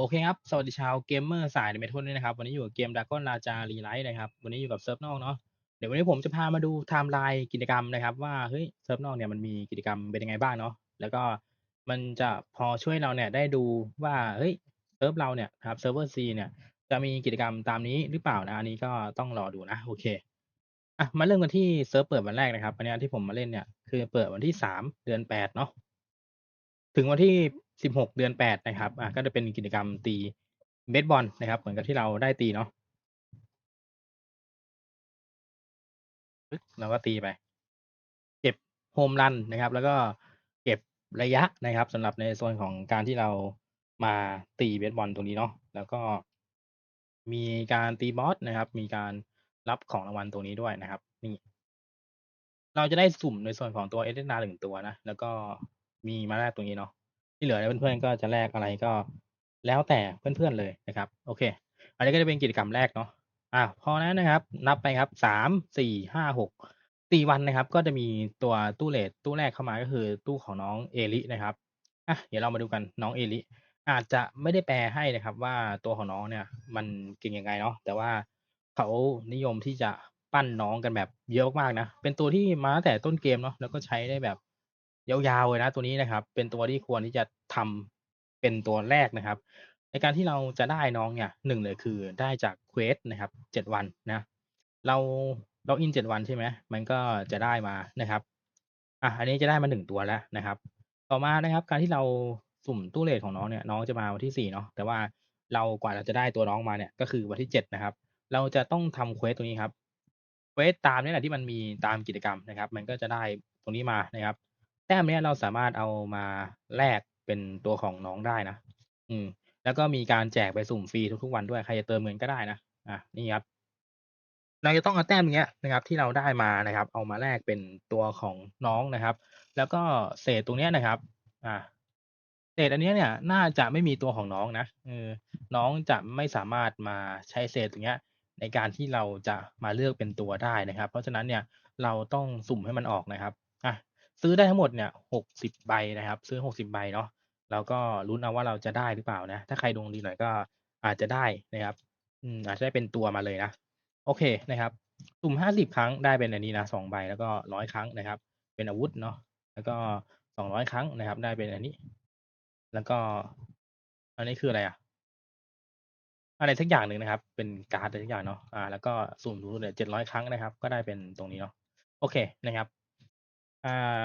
โอเคครับ สวัสดีชาวเกมเมอร์สายในเมทัลด้วยนะครับ วันนี้อยู่กับเกม Dragon Raja Relight นะครับ วันนี้อยู่กับเซิร์ฟนอกเนาะ เดี๋ยววันนี้ผมจะพามาดูไทม์ไลน์กิจกรรมนะครับ ว่า เฮ้ย เซิร์ฟนอกเนี่ยมันมีกิจกรรมเป็นยังไงบ้างเนาะ แล้วก็มันจะพอช่วยเราเนี่ยได้ดูว่า เฮ้ย เซิร์ฟเราเนี่ยครับ เซิร์ฟเวอร์ซีเนี่ยจะมีกิจกรรมตามนี้หรือเปล่านะ อันนี้ก็ต้องรอดูนะ โอเค อะ มาเริ่มกันที่เซิร์ฟเปิดวันแรกนะครับอันนี้ที่ผมมาเล่นเนี่ยคือเปิดวันที่สามเดือนแปดเนาะ ถึงวันที่ สิบหกเดือนแปดนะครับ อะก็จะเป็นกิจกรรมตีเบสบอลนะครับ เหมือนกับที่เราได้ตีเนาะปึ๊บเราก็ตีไป เก็บโฮมรันนะครับ แล้วก็เก็บระยะนะครับสำหรับในส่วนของการที่เรามาตีเบสบอลตรงนี้เนาะแล้วก็มีการตีบอสนะครับ มีการรับของรางวัลตรงนี้ด้วยนะครับ นี่ เราจะได้สุ่มในส่วนของตัวเอเดนาหนึ่งตัวนะ แล้วก็มีมาแลกตรงนี้เนาะ ที่เหลือเนี่ยเพื่อนๆก็จะแลกอะไรก็แล้วแต่เพื่อนๆเลยนะครับ โอเค อันนี้ก็จะเป็นกิจกรรมแรกเนาะอะพอนั้นนะครับ นับไปครับสามสี่ห้าหกสี่วันนะครับ ก็จะมีตัวตู้เลทตู้แรกเข้ามาก็คือตู้ของน้องเอลินะครับอะเดี๋ยวเรามาดูกันน้องเอลิอาจจะไม่ได้แปลให้นะครับว่าตัวของน้องเนี่ย มันเก่งยังไงเนาะแต่ว่าเขานิยมที่จะปั้นน้องกันแบบเยอะมากนะเป็นตัวที่มาแต่ต้นเกมเนาะแล้วก็ใช้ได้แบบ ยาวๆเลยนะตัวนี้นะครับ เป็นตัวที่ควรที่จะทำเป็นตัวแรกนะครับ ในการที่เราจะได้น้องเนี่ยหนึ่งเลยคือได้จากเควสนะครับเจ็ดวันนะเราล็อกอินเจ็ดวันใช่ไหมมันก็จะได้มานะครับอะอันนี้จะได้มาหนึ่งตัวแล้วนะครับ ต่อมานะครับ การที่เราสุ่มตู้เลทของน้องเนี่ยน้องจะมาวันที่สี่เนาะแต่ว่าเรากว่าเราจะได้ตัวน้องมาเนี่ยก็คือวันที่เจ็ดนะครับ เราจะต้องทำเควสตรงนี้ครับเควสตามนี่แหละที่มันมีตามกิจกรรมนะครับ มันก็จะได้ตรงนี้มานะครับ แต้มเนี้ยเราสามารถเอามาแลกเป็นตัวของน้องได้นะ อืม แล้วก็มีการแจกไปสุ่มฟรีทุกๆวันด้วย ใครจะเติมเงินก็ได้นะ อะ นี่ครับ เราจะต้องเอาแต้มเนี้ยนะครับ ที่เราได้มานะครับ เอามาแลกเป็นตัวของน้องนะครับ แล้วก็เศษตรงเนี้ยนะครับ อ่าเศษอันเนี้ยเนี่ย น่าจะไม่มีตัวของน้องนะเออน้องจะไม่สามารถมาใช้เศษตรงเนี้ย ในการที่เราจะมาเลือกเป็นตัวได้นะครับ เพราะฉะนั้นเนี่ย เราต้องสุ่มให้มันออกนะครับ ซื้อได้ทั้งหมดเนี่ยหกสิบใบนะครับ ซื้อหกสิบใบเนาะแล้วก็ลุ้นเอาว่าเราจะได้หรือเปล่านะ ถ้าใครดวงดีหน่อยก็อาจจะได้นะครับ อืมอาจจะได้เป็นตัวมาเลยนะ โอเคนะครับ สุ่มห้าสิบครั้งได้เป็นอันนี้นะสองใบแล้วก็ร้อยครั้งนะครับ เป็นอาวุธเนาะแล้วก็สองร้อยครั้งนะครับ ได้เป็นอันนี้ แล้วก็ อันนี้คืออะไรอะอะไรสักอย่างหนึ่งนะครับ เป็นการ์ดอะไรสักอย่างเนาะอ่า แล้วก็สุ่มดูเนี่ยเจ็ดร้อยครั้งนะครับ ก็ได้เป็นตรงนี้เนาะโอเคนะครับ อ่า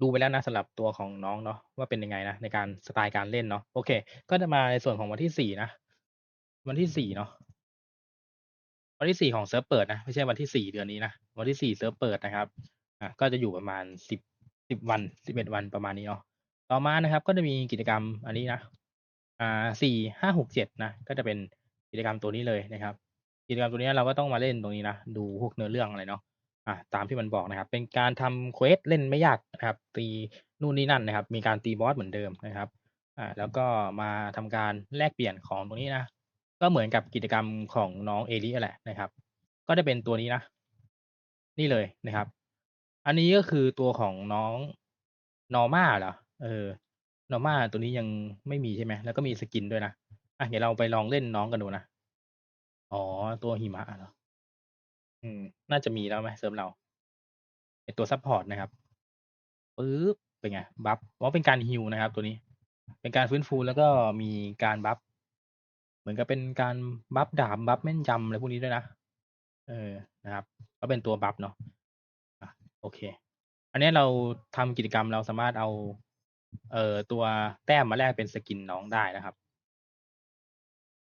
ดูไปแล้วนะสำหรับตัวของน้องเนาะว่าเป็นยังไงนะในการ สไตล์การเล่นเนาะ โอเค ก็จะมาในส่วนของวันที่สี่นะ วันที่สี่เนาะ วันที่สี่ของเซิร์ฟเปิดนะ ไม่ใช่วันที่สี่เดือนนี้นะ วันที่สี่เซิร์ฟเปิดนะครับ อะก็จะอยู่ประมาณสิบสิบวันสิบเอ็ดวันประมาณนี้เนาะ ต่อมานะครับ ก็จะมีกิจกรรมอันนี้นะ อ่าสี่ห้าหกเจ็ดนะ ก็จะเป็นกิจกรรมตัวนี้เลยนะครับ กิจกรรมตัวนี้เราก็ต้องมาเล่นตรงนี้นะ ดูพวกเนื้อเรื่องอะไรเนาะ อ่าตามที่มันบอกนะครับ เป็นการทำเควสเล่นไม่ยากนะครับ ตีนู่นนี่นั่นนะครับ มีการตีบอสเหมือนเดิมนะครับ อ่า แล้วก็มาทำการแลกเปลี่ยนของตรงนี้นะ ก็เหมือนกับกิจกรรมของน้องเอลิแหละนะครับ ก็จะเป็นตัวนี้นะ นี่เลยนะครับ อันนี้ก็คือตัวของน้องนอร์มาเหรอ เออนอร์มาตัวนี้ยังไม่มีใช่ไหม แล้วก็มีสกินด้วยนะ อะ เดี๋ยวเราไปลองเล่นน้องกันดูนะ อ๋อ ตัวหิมะเหรอ อืม น่าจะมีแล้วไหมเซิร์ฟเรา ไอตัวซัพพอร์ตนะครับ ปึ๊บ เป็นไง บัฟอ๋อเป็นการฮิวนะครับ ตัวนี้ เป็นการฟื้นฟูแล้วก็มีการบัฟ เหมือนกับเป็นการบัฟดาบบัฟแม่นยำอะไรพวกนี้ด้วยนะ เออ นะครับ ก็เป็นตัวบัฟเนาะอะโอเค อันนี้เราทำกิจกรรมเราสามารถเอา เอ่อ ตัวแต้มมาแลกเป็นสกินน้องได้นะครับ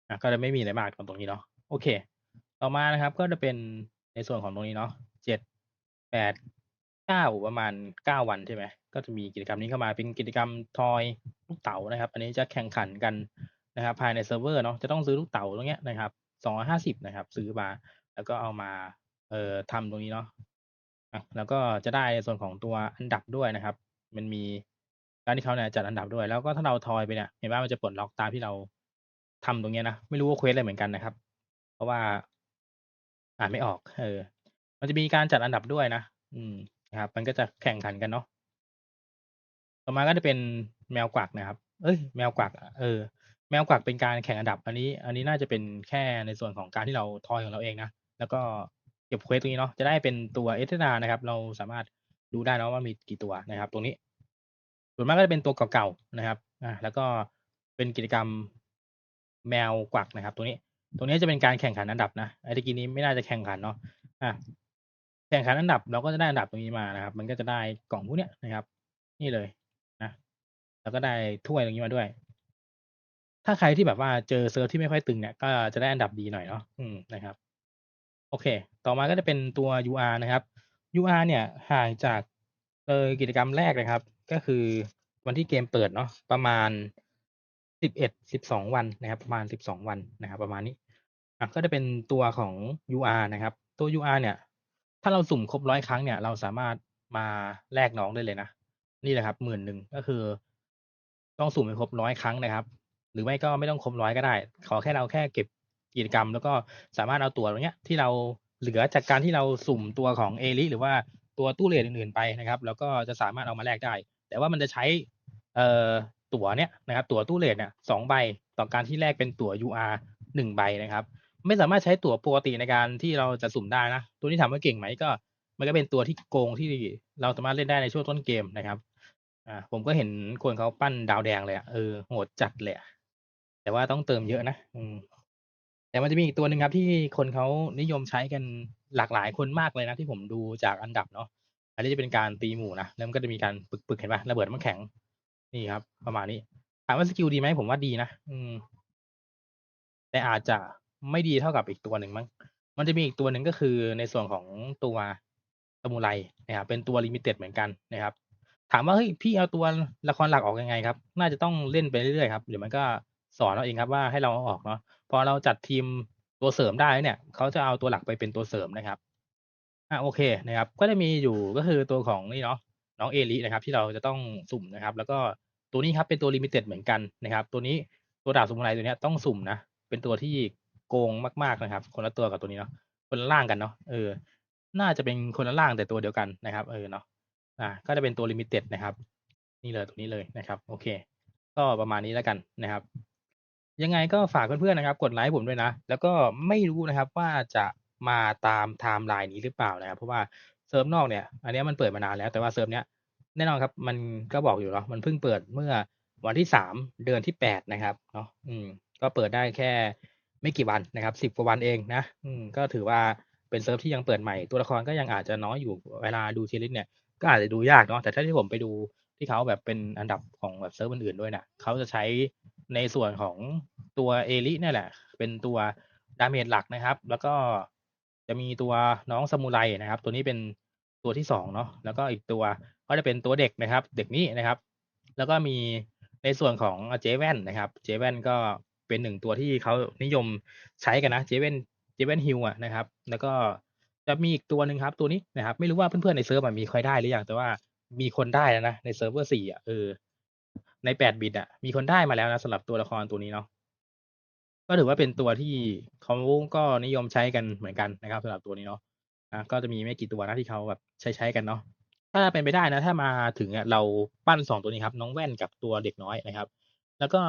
อะก็จะไม่มีอะไรมากตรงนี้เนาะโอเค ต่อมานะครับก็จะเป็น ในส่วนของตรงนี้เนาะเจ็ดแปดเก้าประมาณเก้าวันใช่ไหมก็จะมีกิจกรรมนี้เข้ามาเป็นกิจกรรมทอยลูกเต๋านะครับ อันนี้จะแข่งขันกันนะครับ ภายในเซิร์ฟเวอร์เนาะจะต้องซื้อลูกเต๋าตรงเนี้ยนะครับสองร้อยห้าสิบนะครับ ซื้อมาแล้วก็เอามาเอ่อทำตรงนี้เนาะแล้วก็จะได้ในส่วนของตัวอันดับด้วยนะครับ มันมีการที่เขาเนี่ยจัดอันดับด้วย แล้วก็ถ้าเราทอยไปเนี่ยเห็นว่ามันจะปลดล็อกตามที่เราทำตรงเนี้ยนะไม่รู้ว่าเควสอะไรเหมือนกันนะครับ เพราะว่า อ่านไม่ออก เออ มันจะมีการจัดอันดับด้วยนะ อืม นะครับ มันก็จะแข่งขันกันเนาะ ต่อมาก็จะเป็นแมวกวักนะครับ เอ้ย แมวกวัก เออ แมวกวักเป็นการแข่งอันดับ อันนี้ อันนี้น่าจะเป็นแค่ในส่วนของการที่เราทอยของเราเองนะ แล้วก็เก็บเควสตรงนี้เนาะ จะได้เป็นตัวเอเ r นานะครับ เราสามารถดูได้เนาะว่ามีกี่ตัวนะครับ ตรงนี้ ส่วนมากก็จะเป็นตัวเก่าๆนะครับ อ่า แล้วก็เป็นกิจกรรมแมวกวักนะครับตรงนี้ ตรงนี้จะเป็นการแข่งขันอันดับนะไอ้ตะกี้นี้ไม่น่าจะแข่งขันเนาะอะแข่งขันอันดับเราก็จะได้อันดับตรงนี้มานะครับ มันก็จะได้กล่องพวกเนี้ยนะครับ นี่เลยนะแล้วก็ได้ถ้วยตรงนี้มาด้วย ถ้าใครที่แบบว่าเจอเซิร์ฟที่ไม่ค่อยตึงเนี่ยก็จะได้อันดับดีหน่อยเนาะอืมนะครับ โอเค ต่อมาก็จะเป็นตัว UR นะครับ UR เนี่ยห่างจากเออกิจกรรมแรกนะครับ ก็คือวันที่เกมเปิดเนาะประมาณ11 12วันนะครับ ประมาณ12วันนะครับ ประมาณนี้ อะ ก็จะเป็นตัวของ UR นะครับ ตัว UR เนี่ย ถ้าเราสุ่มครบ100ครั้งเนี่ย เราสามารถมาแลกน้องได้เลยนะ นี่แหละครับ10,000ก็คือ ต้องสุ่มให้ครบ100ครั้งนะครับ หรือไม่ก็ไม่ต้องครบ100ก็ได้ ขอแค่เราแค่เก็บกิจกรรม แล้วก็สามารถเอาตัวตรงเนี้ยที่เราเหลือจากการที่เราสุ่มตัวของเอลิหรือว่าตัวตู้เรทอื่นๆไปนะครับ แล้วก็จะสามารถเอามาแลกได้ แต่ว่ามันจะใช้เอ่อตั๋วเนี้ยนะครับตั๋วตู้เรทเนี่ย2ใบต่อการที่แลกเป็นตั๋ว UR 1ใบนะครับ ไม่สามารถใช้ตั๋วปกติในการที่เราจะสุ่มได้นะ ตัวนี้ถามว่าเก่งไหมก็ มันก็เป็นตัวที่โกงที่เราสามารถเล่นได้ในช่วงต้นเกมนะครับ อ่า ผมก็เห็นคนเขาปั้นดาวแดงเลยอะเออโหดจัดเลยอะแต่ว่าต้องเติมเยอะนะอืมแต่มันจะมีอีกตัวหนึ่งครับ ที่คนเขานิยมใช้กันหลากหลายคนมากเลยนะ ที่ผมดูจากอันดับเนาะอันนี้จะเป็นการตีหมู่นะแล้วมันก็จะมีการปึกๆเห็นปล่าระเบิดน้ำแข็ง นี่ครับ ประมาณนี้ถามว่าสกิลดีไหมผมว่าดีนะอืม แต่อาจจะ ไม่ดีเท่ากับอีกตัวหนึ่งมั้ง มันจะมีอีกตัวหนึ่งก็คือในส่วนของตัวซามูไรนะครับเป็นตัวลิมิเต็ดเหมือนกันนะครับ ถามว่าเฮ้ยพี่เอาตัวละครหลักออกยังไงครับ น่าจะต้องเล่นไปเรื่อยๆครับเดี๋ยวมันก็สอนเราเองครับว่าให้เราเอาออกเนาะพอเราจัดทีมตัวเสริมได้เนี่ยเขาจะเอาตัวหลักไปเป็นตัวเสริมนะครับอ่าโอเคนะครับ ก็จะมีอยู่ก็คือตัวของนี่เนาะน้องเอลินะครับ ที่เราจะต้องสุ่มนะครับ แล้วก็ตัวนี้ครับเป็นตัวลิมิเต็ดเหมือนกันนะครับ ตัวนี้ตัวดาบซามูไรตัวนี้ต้องสุ่มนะเป็นตัวที่ โกงมากๆนะครับ คนละตัวกับตัวนี้เนาะคนละร่างกันเนาะเออ น่าจะเป็นคนละร่างแต่ตัวเดียวกันนะครับเออเนาะอ่าก็จะเป็นตัวลิมิเต็ดนะครับ นี่เลยตัวนี้เลยนะครับ โอเค ก็ประมาณนี้แล้วกันนะครับ ยังไงก็ฝากเพื่อนๆนะครับ กดไลก์ผมด้วยนะ แล้วก็ไม่รู้นะครับว่าจะมาตามไทม์ไลน์นี้หรือเปล่านะครับ เพราะว่าเซิร์ฟนอกเนี่ย อันนี้มันเปิดมานานแล้ว แต่ว่าเซิร์ฟเนี้ยแน่นอนครับ มันก็บอกอยู่เนาะมันเพิ่งเปิดเมื่อวันที่3เดือนที่8นะครับเนาะอืม ก็เปิดได้แค่ ไม่กี่วันนะครับ10กว่าวันเองนะอืมก็ถือว่าเป็นเซิร์ฟที่ยังเปิดใหม่ตัวละครก็ยังอาจจะน้อยอยู่เวลาดู tier list เนี่ยก็อาจจะดูยากเนาะแต่ถ้าที่ผมไปดูที่เขาแบบเป็นอันดับของแบบเซิร์ฟอื่นๆด้วยนะเขาจะใช้ในส่วนของตัวเอลินี่แหละ เป็นตัวดาเมจหลักนะครับ แล้วก็จะมีตัวน้องซามูไรนะครับ ตัวนี้เป็นตัวที่2เนาะแล้วก็อีกตัวก็จะเป็นตัวเด็กนะครับ เด็กนี้นะครับ แล้วก็มีในส่วนของเจแว่นนะครับ เจแว่นก็ เป็น1ตัวที่เขานิยมใช้กันนะเจแว่นเจแว่นฮิลอะนะครับ แล้วก็จะมีอีกตัวหนึ่งครับ ตัวนี้นะครับ ไม่รู้ว่าเพื่อนๆในเซิร์ฟอะมีใครได้หรือยังแต่ว่ามีคนได้แล้วนะในเซิร์ฟเวอร์4อะเออใน8บิตอะมีคนได้มาแล้วนะสำหรับตัวละครตัวนี้เนาะก็ถือว่าเป็นตัวที่เขาก็นิยมใช้กันเหมือนกันนะครับสำหรับตัวนี้เนาะอ่าก็จะมีไม่กี่ตัวนะที่เขาแบบใช้ๆกันเนาะถ้าเป็นไปได้นะ ถ้ามาถึงอะเราปั้น2ตัวนี้ครับ น้องแว่นกับตัวเด็กน้อยนะครับ แล้วก็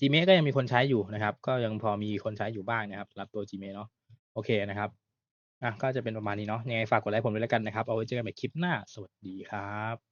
Gmail ก็ยังมีคนใช้อยู่นะครับ ก็ยังพอมีคนใช้อยู่บ้างนะครับรับตัว Gmail เนาะโอเคนะครับอะก็จะเป็นประมาณนี้เนาะยังไงฝากกดไลค์ผมด้วยแล้วกันนะครับ เอาไว้เจอกันใหม่คลิปหน้า สวัสดีครับ